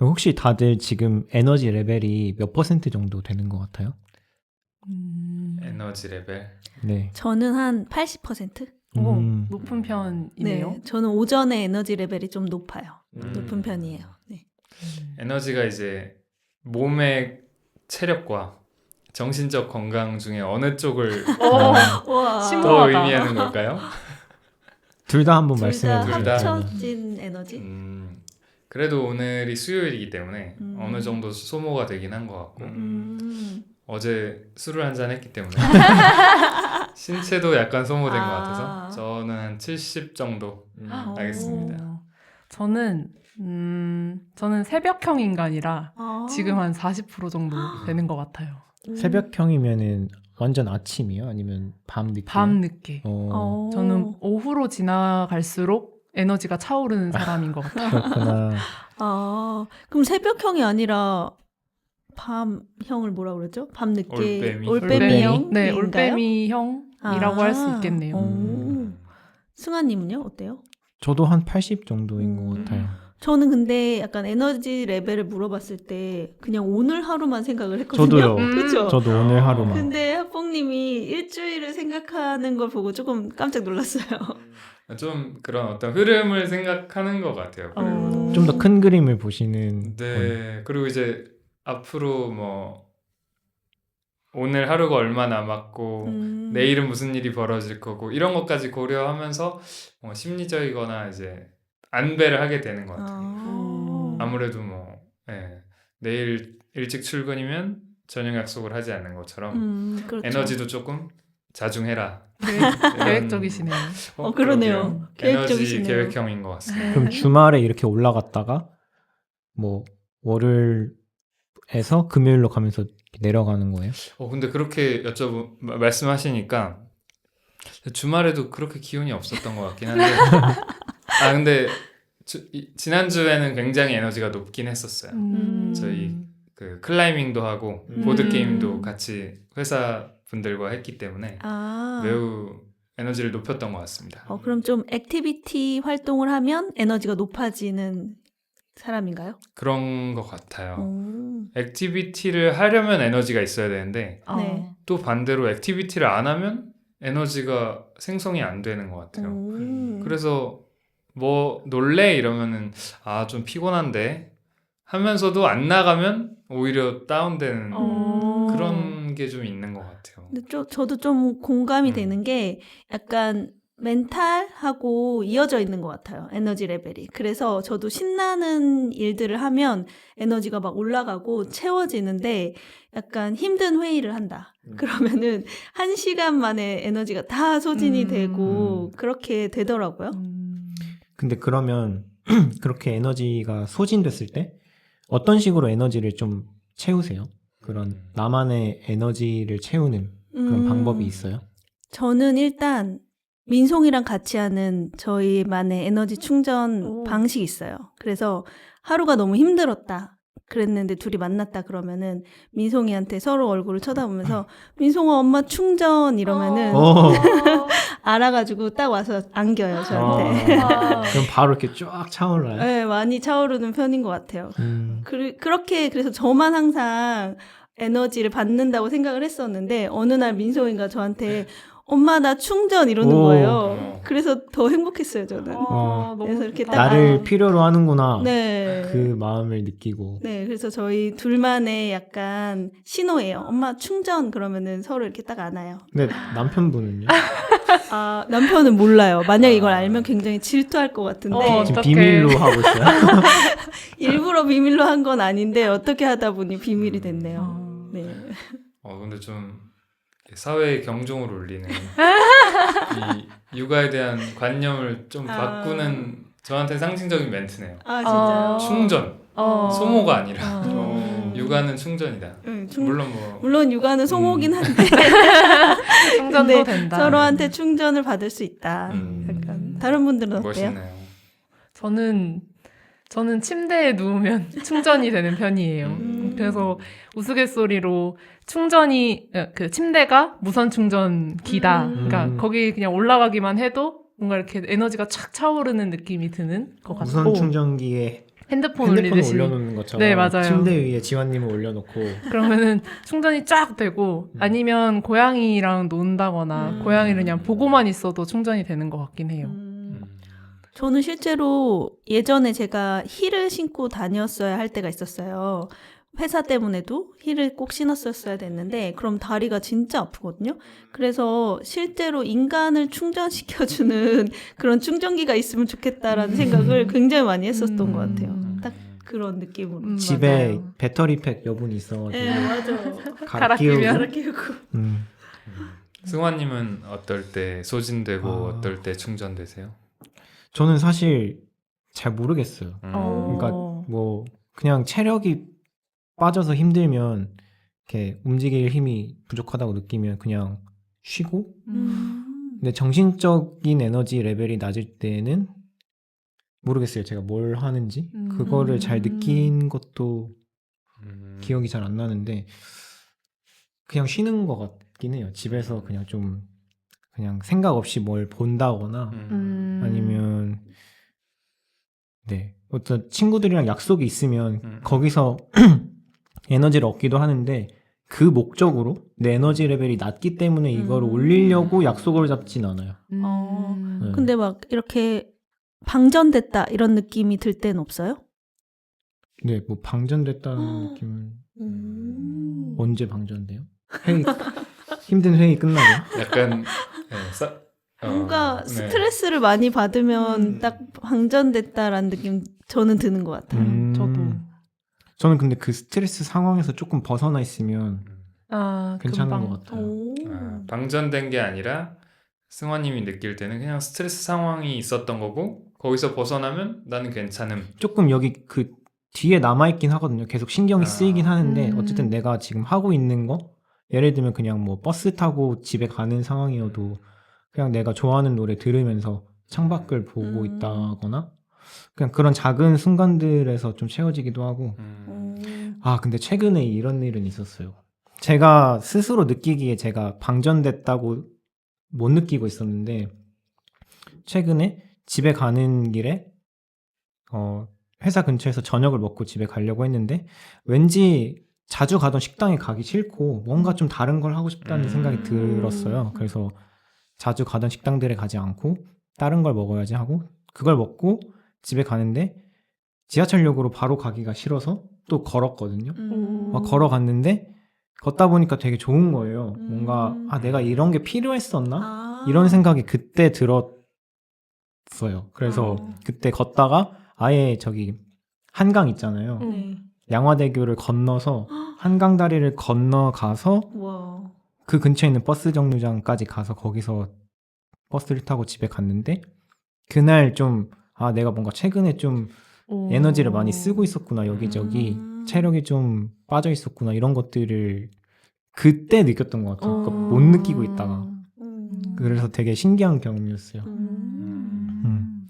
혹시 다들 지금 에너지 레벨이 몇 퍼센트 정도 되는 것 같아요? 음, 에너지 레벨. 네. 저는 한 80%? 오, 음. 높은 편이네요. 네. 저는 오전에 에너지 레벨이 좀 높아요. 음. 높은 편이에요. 네. 에너지가 이제 몸의 체력과 정신적 건강 중에 어느 쪽을 어, 와. 심- 더 심오하다. 의미하는 걸까요? 둘 다 한번 둘 말씀해 다 주세요. 다. 합쳐진 에너지? 음, 그래도 오늘이 수요일이기 때문에 음. 어느 정도 소모가 되긴 한 것 같고 음. 어제 술을 한 잔 했기 때문에 신체도 약간 소모된 것 아. 같아서 저는 한 70 정도 음, 오. 알겠습니다. 어, 저는 음, 저는 새벽형 인간이라 아. 지금 한 40% 정도 되는 것 같아요. 음. 새벽형이면은 완전 아침이요? 아니면 밤 늦게? 밤 늦게. 어, 어. 저는 오후로 지나갈수록 에너지가 차오르는 사람인 것 같아요. 그렇구나. 아, 그럼 새벽형이 아니라 밤형을 뭐라 그랬죠? 밤 늦게 올빼미. 올빼미형? 네, 올빼미형이라고 할 수 있겠네요. 오. 승아님은요? 어때요? 저도 한 80 정도인 음. 것 같아요. 저는 근데 약간 에너지 레벨을 물어봤을 때 그냥 오늘 하루만 생각을 했거든요. 저도요. 음. 그렇죠. 저도 오늘 하루만. 근데 학봉님이 일주일을 생각하는 걸 보고 조금 깜짝 놀랐어요. 좀 그런 어떤 흐름을 생각하는 것 같아요. 어. 음. 좀더 큰 그림을 보시는 분. 네, 그리고 이제 앞으로 뭐 오늘 하루가 얼마 남았고 음. 내일은 무슨 일이 벌어질 거고 이런 것까지 고려하면서 뭐 심리적이거나 이제 안배를 하게 되는 것 같아요. 아. 아무래도 뭐 예, 내일 일찍 출근이면 저녁 약속을 하지 않는 것처럼 음, 그렇죠. 에너지도 조금 자중해라. 계획- 계획적이시네요. 어, 그러네요. 그러게요. 계획적이시네요. 에너지 계획형인 것 같습니다. 그럼 주말에 이렇게 올라갔다가 뭐 월요일에서 금요일로 가면서 내려가는 거예요? 어, 근데 그렇게 여쭤보 마- 말씀하시니까 주말에도 그렇게 기운이 없었던 것 같긴 한데 아 근데 주- 이- 지난주에는 굉장히 에너지가 높긴 했었어요. 음. 저희 그 클라이밍도 하고 음. 보드 게임도 같이 회사 분들과 했기 때문에 아. 매우 에너지를 높였던 것 같습니다. 어, 그럼 좀 액티비티 활동을 하면 에너지가 높아지는 사람인가요? 그런 것 같아요. 오. 액티비티를 하려면 에너지가 있어야 되는데 어. 네. 또 반대로 액티비티를 안 하면 에너지가 생성이 안 되는 것 같아요. 오. 그래서 뭐 놀래 이러면은 아 좀 피곤한데 하면서도 안 나가면 오히려 다운되는 어. 그런 게 좀 있는 것 같아요. 근데 좀, 저도 좀 공감이 음. 되는 게 약간 멘탈하고 이어져 있는 것 같아요. 에너지 레벨이. 그래서 저도 신나는 일들을 하면 에너지가 막 올라가고 채워지는데 약간 힘든 회의를 한다. 음. 그러면은 한 시간 만에 에너지가 다 소진이 음. 되고 그렇게 되더라고요. 음. 근데 그러면 그렇게 에너지가 소진됐을 때 어떤 식으로 에너지를 좀 채우세요? 그런 음. 나만의 에너지를 채우는 그런 음, 방법이 있어요? 저는 일단 민송이랑 같이 하는 저희만의 에너지 충전 오. 방식이 있어요. 그래서 하루가 너무 힘들었다. 그랬는데 둘이 만났다 그러면은 민송이한테 서로 얼굴을 쳐다보면서 민송아 엄마 충전 이러면은 어. 알아가지고 딱 와서 안겨요 저한테. 아. 그럼 바로 이렇게 쫙 차올라요? 네, 많이 차오르는 편인 것 같아요. 음, 그, 그렇게 그래서 저만 항상 에너지를 받는다고 생각을 했었는데 어느 날 민송이가 저한테 엄마 나 충전 이러는 오. 거예요. 그래서 더 행복했어요 저는. 아, 그래서 이렇게. 딱- 나를 아. 필요로 하는구나. 네. 그 마음을 느끼고. 네, 그래서 저희 둘만의 약간 신호예요. 엄마 충전 그러면은 서로 이렇게 딱 안아요. 근데 남편분은요? 아 남편은 몰라요. 만약 이걸 아. 알면 굉장히 질투할 것 같은데 어, 지금. 비밀로 하고 있어요? 일부러 비밀로 한 건 아닌데 어떻게 하다 보니 비밀이 음. 됐네요. 어. 네. 어 근데 좀 사회의 경종을 울리는 이 육아에 대한 관념을 좀 아. 바꾸는 저한테 상징적인 멘트네요. 아 진짜요? 어. 충전 어. 소모가 아니라 음. 육아는 충전이다. 응, 충- 물론 뭐 물론 육아는 소모긴 음. 한데 충전도 근데 된다. 서로한테 충전을 받을 수 있다. 음. 약간 다른 분들은 어때요? 멋있네요. 저는 저는 침대에 누우면 충전이 되는 편이에요. 음. 그래서 우스갯소리로 충전이 어, 그 침대가 무선 충전기다. 음. 그러니까 음. 거기 그냥 올라가기만 해도 뭔가 이렇게 에너지가 착 차오르는 느낌이 드는 것 같고. 무선 충전기에 핸드폰, 핸드폰 올리듯이 올려놓는 것처럼 네, 맞아요. 침대 위에 지환님을 올려놓고 그러면은 충전이 쫙 되고 음. 아니면 고양이랑 논다거나 음. 고양이를 그냥 보고만 있어도 충전이 되는 것 같긴 해요. 음. 음. 저는 실제로 예전에 제가 힐을 신고 다녔어야 할 때가 있었어요. 회사 때문에도 힐을 꼭 신었었어야 됐는데 그럼 다리가 진짜 아프거든요. 그래서 실제로 인간을 충전시켜주는 그런 충전기가 있으면 좋겠다라는 생각을 굉장히 많이 했었던 음. 것 같아요. 음. 딱 그런 느낌으로. 음, 집에 맞아요. 배터리팩 여분이 있어가지고 네, 맞아. 갈아 끼우고. 갈아 끼우고. 음. 승환님은 어떨 때 소진되고 아. 어떨 때 충전되세요? 저는 사실 잘 모르겠어요. 음. 어. 그러니까 뭐 그냥 체력이 빠져서 힘들면 이렇게 움직일 힘이 부족하다고 느끼면 그냥 쉬고 음. 근데 정신적인 에너지 레벨이 낮을 때는 모르겠어요. 제가 뭘 하는지 음. 그거를 잘 느낀 것도 음. 기억이 잘 안 나는데 그냥 쉬는 것 같긴 해요. 집에서 그냥 좀 그냥 생각 없이 뭘 본다거나 음. 음. 아니면 네 어떤 친구들이랑 약속이 있으면 음. 거기서 에너지를 얻기도 하는데 그 목적으로 내 에너지 레벨이 낮기 때문에 이거를 음. 올리려고 약속을 잡진 않아요. 음. 어. 네. 근데 막 이렇게 방전됐다 이런 느낌이 들 때는 없어요? 네, 뭐 방전됐다는 어. 느낌은 음. 언제 방전돼요? 회의 힘든 회의 끝나고 약간 네, 싸, 어, 뭔가 네. 스트레스를 많이 받으면 음. 딱 방전됐다라는 느낌 저는 드는 것 같아요. 음, 저도. 저는 근데 그 스트레스 상황에서 조금 벗어나 있으면 음. 아, 괜찮은 금방. 것 같아요. 오. 아, 방전된 게 아니라 승환님이 느낄 때는 그냥 스트레스 상황이 있었던 거고 거기서 벗어나면 나는 괜찮음. 조금 여기 그 뒤에 남아 있긴 하거든요. 계속 신경이 아. 쓰이긴 하는데 음. 어쨌든 내가 지금 하고 있는 거 예를 들면 그냥 뭐 버스 타고 집에 가는 상황이어도 그냥 내가 좋아하는 노래 들으면서 창밖을 보고 음. 있다거나 그냥 그런 작은 순간들에서 좀 채워지기도 하고 음. 음. 아 근데 최근에 이런 일은 있었어요. 제가 스스로 느끼기에 제가 방전됐다고 못 느끼고 있었는데 최근에 집에 가는 길에 어 회사 근처에서 저녁을 먹고 집에 가려고 했는데 왠지 자주 가던 식당에 가기 싫고 뭔가 좀 다른 걸 하고 싶다는 음. 생각이 들었어요. 그래서 자주 가던 식당들에 가지 않고 다른 걸 먹어야지 하고 그걸 먹고 집에 가는데 지하철역으로 바로 가기가 싫어서 또 걸었거든요. 음. 막 걸어갔는데 걷다 보니까 되게 좋은 거예요. 음. 뭔가 아 내가 이런 게 필요했었나? 아. 이런 생각이 그때 들었어요. 그래서 어. 그때 걷다가 아예 저기 한강 있잖아요. 음. 네. 양화대교를 건너서 한강 다리를 건너가서 와. 그 근처에 있는 버스 정류장까지 가서 거기서 버스를 타고 집에 갔는데 그날 좀 아 내가 뭔가 최근에 좀 오. 에너지를 많이 쓰고 있었구나 여기저기 음. 체력이 좀 빠져 있었구나 이런 것들을 그때 느꼈던 것 같아요. 그러니까 어. 못 느끼고 있다가 음. 그래서 되게 신기한 경험이었어요. 음. 음.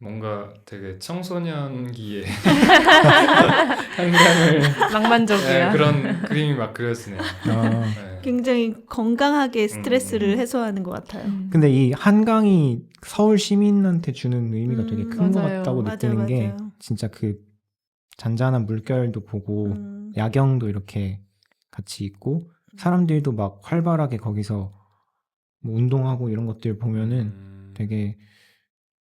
뭔가 되게 청소년기에 한강을 낭만적이야. 네, 그런 그림이 막 그려지네요. 아, 네. 굉장히 건강하게 스트레스를 음. 해소하는 것 같아요. 음. 근데 이 한강이 서울 시민한테 주는 의미가 음, 되게 큰것 맞아요. 같다고 맞아요, 느끼는 게 맞아요. 진짜 그 잔잔한 물결도 보고 음. 야경도 이렇게 같이 있고 사람들도 막 활발하게 거기서 뭐 운동하고 이런 것들 보면은 음. 되게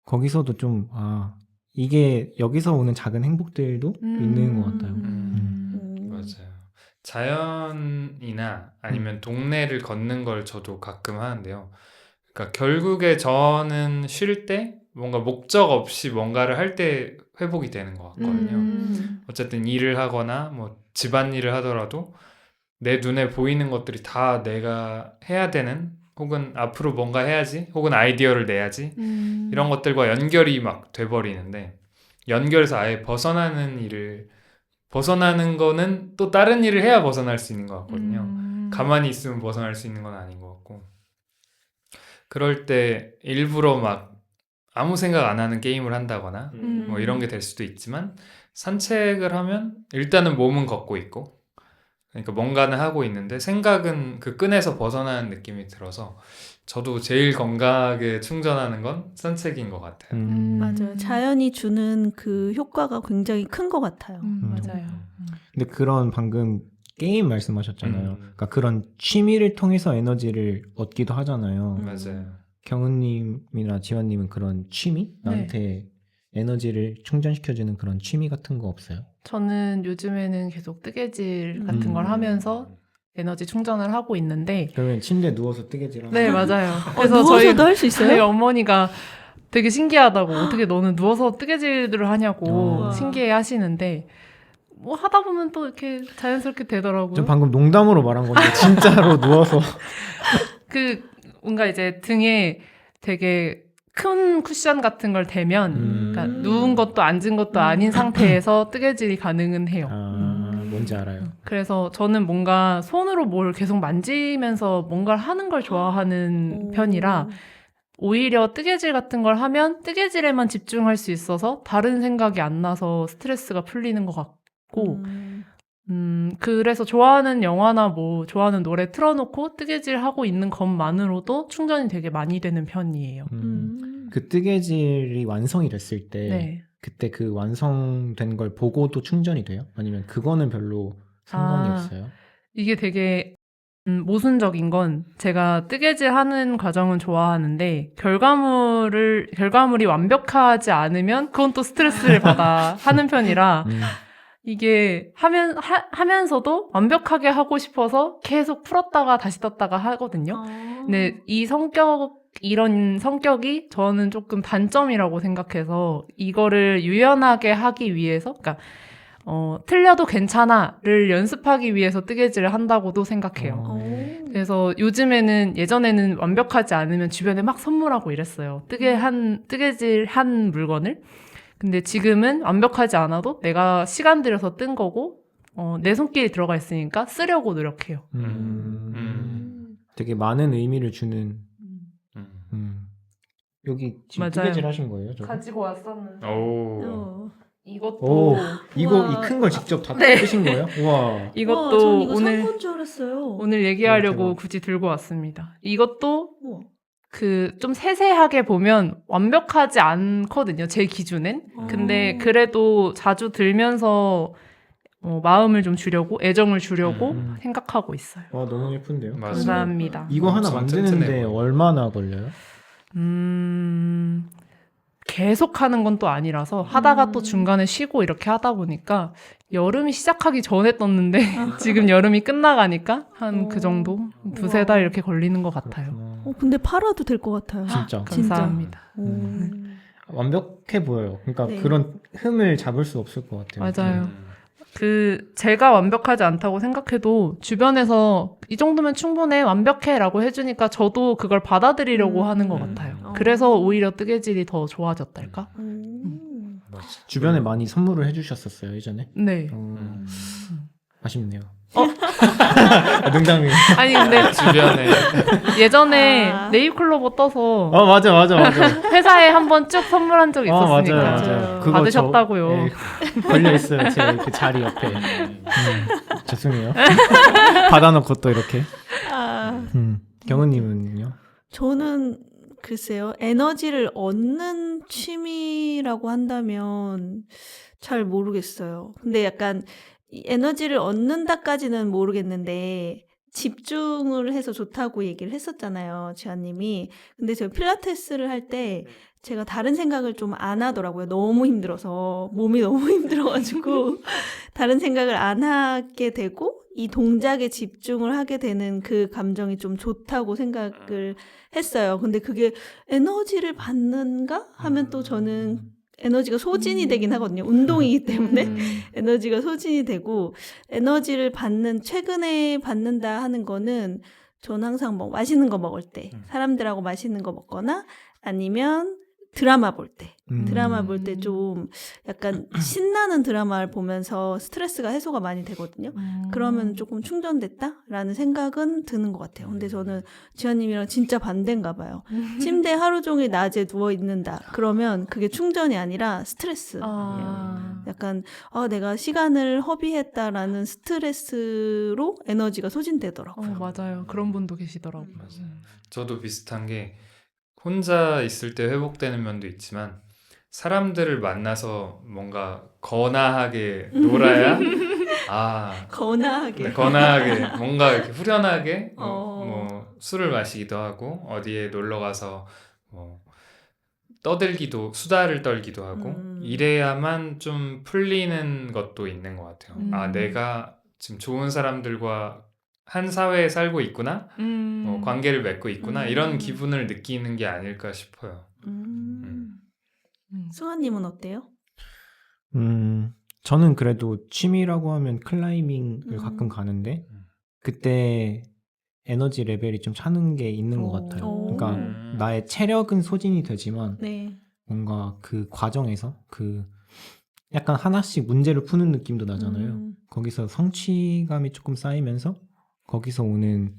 거기서도 좀 아 이게 여기서 오는 작은 행복들도 음. 있는 것 같아요. 음. 음. 맞아요. 자연이나 아니면 동네를 걷는 걸 저도 가끔 하는데요. 그러니까 결국에 저는 쉴 때 뭔가 목적 없이 뭔가를 할 때 회복이 되는 것 같거든요. 음. 어쨌든 일을 하거나 뭐 집안일을 하더라도 내 눈에 보이는 것들이 다 내가 해야 되는 혹은 앞으로 뭔가 해야지 혹은 아이디어를 내야지 음. 이런 것들과 연결이 막 돼버리는데 연결에서 아예 벗어나는 일을 벗어나는 거는 또 다른 일을 해야 벗어날 수 있는 것 같거든요. 음. 가만히 있으면 벗어날 수 있는 건 아닌 것 같고 그럴 때 일부러 막 아무 생각 안 하는 게임을 한다거나 음. 뭐 이런 게 될 수도 있지만 산책을 하면 일단은 몸은 걷고 있고 그러니까 뭔가는 하고 있는데 생각은 그 끈에서 벗어나는 느낌이 들어서 저도 제일 건강하게 충전하는 건 산책인 것 같아요. 음. 맞아요. 자연이 주는 그 효과가 굉장히 큰 것 같아요. 음, 음. 맞아요. 음. 근데 그런 방금 게임 말씀하셨잖아요. 음. 그러니까 그런 취미를 통해서 에너지를 얻기도 하잖아요. 음. 맞아요. 경은님이나 지환님은 그런 취미? 나한테 에너지를 충전시켜주는 그런 취미 같은 거 없어요? 저는 요즘에는 계속 뜨개질 같은 음. 걸 하면서 에너지 충전을 하고 있는데 그러면 침대 누워서 뜨개질하고 네 맞아요. 어, 그래서 누워서도 저희 할수 있어요? 저희 어머니가 되게 신기하다고 어떻게 너는 누워서 뜨개질을 하냐고 어. 신기해 하시는데 뭐 하다 보면 또 이렇게 자연스럽게 되더라고요. 전 방금 농담으로 말한 건데 진짜로 누워서 그 뭔가 이제 등에 되게 큰 쿠션 같은 걸 대면 음. 그러니까 누운 것도 앉은 것도 아닌 상태에서 뜨개질이 가능은 해요. 아 뭔지 알아요. 그래서 저는 뭔가 손으로 뭘 계속 만지면서 뭔가를 하는 걸 좋아하는 오. 편이라 오히려 뜨개질 같은 걸 하면 뜨개질에만 집중할 수 있어서 다른 생각이 안 나서 스트레스가 풀리는 것 같고 음. 음, 그래서 좋아하는 영화나 뭐 좋아하는 노래 틀어놓고 뜨개질 하고 있는 것만으로도 충전이 되게 많이 되는 편이에요. 음. 음. 그 뜨개질이 완성이 됐을 때 네. 그때 그 완성된 걸 보고도 충전이 돼요? 아니면 그거는 별로 상관이 아. 없어요? 이게 되게 음, 모순적인 건 제가 뜨개질 하는 과정은 좋아하는데 결과물을 결과물이 완벽하지 않으면 그건 또 스트레스를 받아 하는 편이라 음. 이게 하면 하, 하면서도 완벽하게 하고 싶어서 계속 풀었다가 다시 떴다가 하거든요. 어. 근데 이 성격 이런 성격이 저는 조금 단점이라고 생각해서 이거를 유연하게 하기 위해서 그러니까 어, 틀려도 괜찮아를 연습하기 위해서 뜨개질을 한다고도 생각해요. 어. 어. 그래서 요즘에는 예전에는 완벽하지 않으면 주변에 막 선물하고 이랬어요. 뜨개 한 뜨개질 한 물건을. 근데 지금은 완벽하지 않아도 내가 시간 들여서 뜬 거고 어, 내 손길이 들어가 있으니까 쓰려고 노력해요. 음. 음. 되게 많은 의미를 주는 음. 음. 여기 지금. 뜨개질 하신 거예요? 저거? 가지고 왔었는데 오. 어. 이것도 오. 이거. 이 큰 걸 직접 다 네. 뜨신 거예요? 와, 이것도 전 이거 오늘 산건줄 알았어요. 오늘 얘기하려고 대박. 굳이 들고 왔습니다. 이것도 우와. 그 좀 세세하게 보면 완벽하지 않거든요. 제 기준엔. 근데 어. 그래도 자주 들면서 어, 마음을 좀 주려고 애정을 주려고 음. 생각하고 있어요. 와 너무 예쁜데요? 맞아요. 감사합니다. 이거 하나 엄청 만드는데 튼튼해 보여요. 얼마나 걸려요? 음, 계속 하는 건 또 아니라서 하다가 또 음. 중간에 쉬고 이렇게 하다 보니까 여름이 시작하기 전에 떴는데 지금 여름이 끝나가니까 한그 어. 정도 두세 달 이렇게 걸리는 것 같아요. 그렇구나. 어, 근데 팔아도 될 것 같아요. 진짜. 감사합니다. 오. 음. 완벽해 보여요. 그러니까 네. 그런 흠을 잡을 수 없을 것 같아요. 맞아요. 음. 그 제가 완벽하지 않다고 생각해도 주변에서 이 정도면 충분해 완벽해라고 해주니까 저도 그걸 받아들이려고 음. 하는 것 음. 같아요. 어. 그래서 오히려 뜨개질이 더 좋아졌달까? 음. 맞아. 주변에 많이 선물을 해주셨었어요 예전에. 네. 어, 음. 아쉽네요. 어? 농담이에요. 아니 근데 주변에 예전에 아. 네잎클로버 떠서 어 맞아 맞아 맞아. 회사에 한번 쭉 선물한 적이 어 있었으니까 맞아요. 맞아요. 받으셨다고요. 걸려 있어요 제 그 자리 옆에. 음, 죄송해요. 받아놓고 또 이렇게. 아, 음. 경은님은요? 저는 글쎄요 에너지를 얻는 취미라고 한다면 잘 모르겠어요. 근데 약간 이 에너지를 얻는다까지는 모르겠는데 집중을 해서 좋다고 얘기를 했었잖아요, 지아 님이. 근데 제가 필라테스를 할때 제가 다른 생각을 좀 안 하더라고요. 너무 힘들어서 몸이 너무 힘들어 가지고 다른 생각을 안 하게 되고 이 동작에 집중을 하게 되는 그 감정이 좀 좋다고 생각을 했어요. 근데 그게 에너지를 받는가 하면 또 저는 에너지가 소진이 되긴 하거든요. 운동이기 때문에 음. 에너지가 소진이 되고 에너지를 받는 최근에 받는다 하는 거는 저는 항상 뭐 맛있는 거 먹을 때 음. 사람들하고 맛있는 거 먹거나 아니면 드라마 볼 때 음. 드라마 볼 때 좀 약간 신나는 드라마를 보면서 스트레스가 해소가 많이 되거든요. 음. 그러면 조금 충전됐다라는 생각은 드는 것 같아요. 근데 저는 지아님이랑 진짜 반대인가 봐요. 침대 하루 종일 낮에 누워 있는다. 그러면 그게 충전이 아니라 스트레스. 아. 약간 아 내가 시간을 허비했다라는 스트레스로 에너지가 어, 소진되더라고요. 맞아요. 그런 분도 계시더라고요. 맞아요. 저도 비슷한 게 혼자 있을 때 회복되는 면도 있지만 사람들을 만나서 뭔가 거나하게 놀아야 아 거나하게. 네, 거나하게 뭔가 이렇게 후련하게 뭐, 어. 뭐 술을 마시기도 하고 어디에 놀러 가서 뭐 떠들기도 수다를 떨기도 하고 음. 이래야만 좀 풀리는 것도 있는 것 같아요. 음. 아 내가 지금 좋은 사람들과 한 사회에 살고 있구나, 음. 어, 관계를 맺고 있구나 음. 이런 기분을 느끼는 게 아닐까 싶어요. 음. 음. 승환님은 어때요? 음, 저는 그래도 취미라고 하면 클라이밍을 음. 가끔 가는데 음. 그때 에너지 레벨이 좀 차는 게 있는 것 오. 같아요. 오. 그러니까 음. 나의 체력은 소진이 되지만 네. 뭔가 그 과정에서 그 약간 하나씩 문제를 푸는 느낌도 나잖아요. 음. 거기서 성취감이 조금 쌓이면서 거기서 오는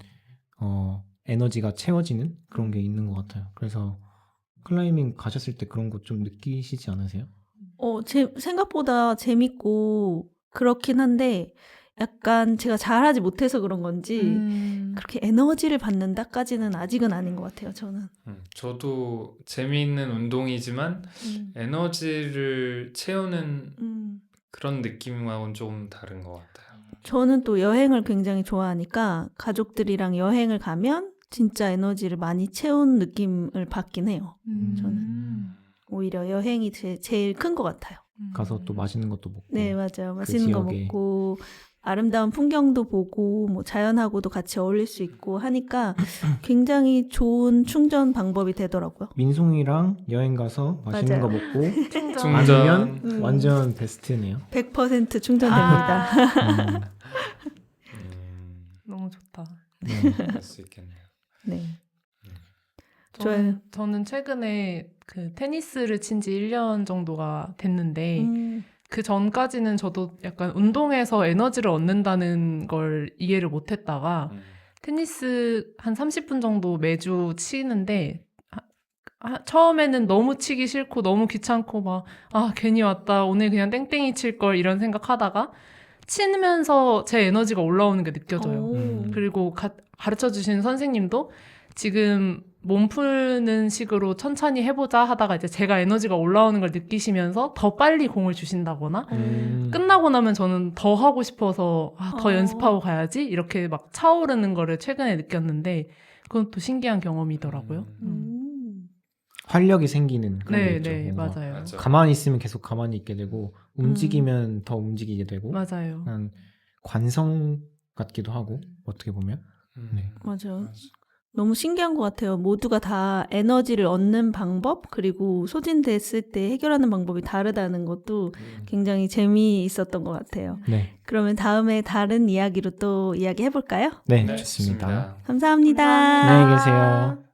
어, 에너지가 채워지는 그런 게 있는 것 같아요. 그래서 클라이밍 가셨을 때 그런 거 좀 느끼시지 않으세요? 어, 제, 생각보다 재밌고 그렇긴 한데 약간 제가 잘하지 못해서 그런 건지 음. 그렇게 에너지를 받는다까지는 아직은 아닌 것 같아요. 저는. 음, 저도 재미있는 운동이지만 음. 에너지를 채우는 음. 그런 느낌하고는 조금 다른 것 같아요. 저는 또 여행을 굉장히 좋아하니까 가족들이랑 여행을 가면 진짜 에너지를 많이 채운 느낌을 받긴 해요. 음. 저는. 오히려 여행이 제, 제일 큰 것 같아요. 음. 가서 또 맛있는 것도 먹고 네, 맞아요. 맛있는 거 지역에. 먹고 아름다운 풍경도 보고 뭐 자연하고도 같이 어울릴 수 있고 하니까 굉장히 좋은 충전 방법이 되더라고요. 민송이랑 여행 가서 맛있는 맞아요. 거 먹고 충전. 아니면 음. 완전 베스트네요. 100% 충전됩니다. 아, 음, 음, 너무 좋다. 네. 그럴 수 있겠네요. 네. 저는, 저는 최근에 그 테니스를 친 지 1년 정도가 됐는데 음, 그 전까지는 저도 약간 운동에서 에너지를 얻는다는 걸 이해를 못 했다가 음. 테니스 한 30분 정도 매주 치는데 하- 하- 처음에는 너무 치기 싫고 너무 귀찮고 막 아 괜히 왔다 오늘 그냥 땡땡이 칠 걸 이런 생각하다가 치면서 제 에너지가 올라오는 게 느껴져요. 오. 음. 그리고 가, 가르쳐 주신 선생님도 지금 몸 푸는 식으로 천천히 해보자 하다가 이제 제가 에너지가 올라오는 걸 느끼시면서 더 빨리 공을 주신다거나 음. 끝나고 나면 저는 더 하고 싶어서 아, 더 어. 연습하고 가야지 이렇게 막 차오르는 거를 최근에 느꼈는데 그건 또 신기한 경험이더라고요. 음. 음. 활력이 생기는 그런 게 네, 있죠. 네, 뭔가 맞아요. 맞아. 가만히 있으면 계속 가만히 있게 되고 움직이면 더 움직이게 되고 맞아요. 관성 같기도 하고 어떻게 보면 음. 네. 맞아요. 맞아. 너무 신기한 것 같아요. 모두가 다 에너지를 얻는 방법, 그리고 소진됐을 때 해결하는 방법이 다르다는 것도 음. 굉장히 재미있었던 것 같아요. 네, 그러면 다음에 다른 이야기로 또 이야기 해 볼까요? 네, 네, 좋습니다. 좋습니다. 감사합니다. 안녕히 계세요.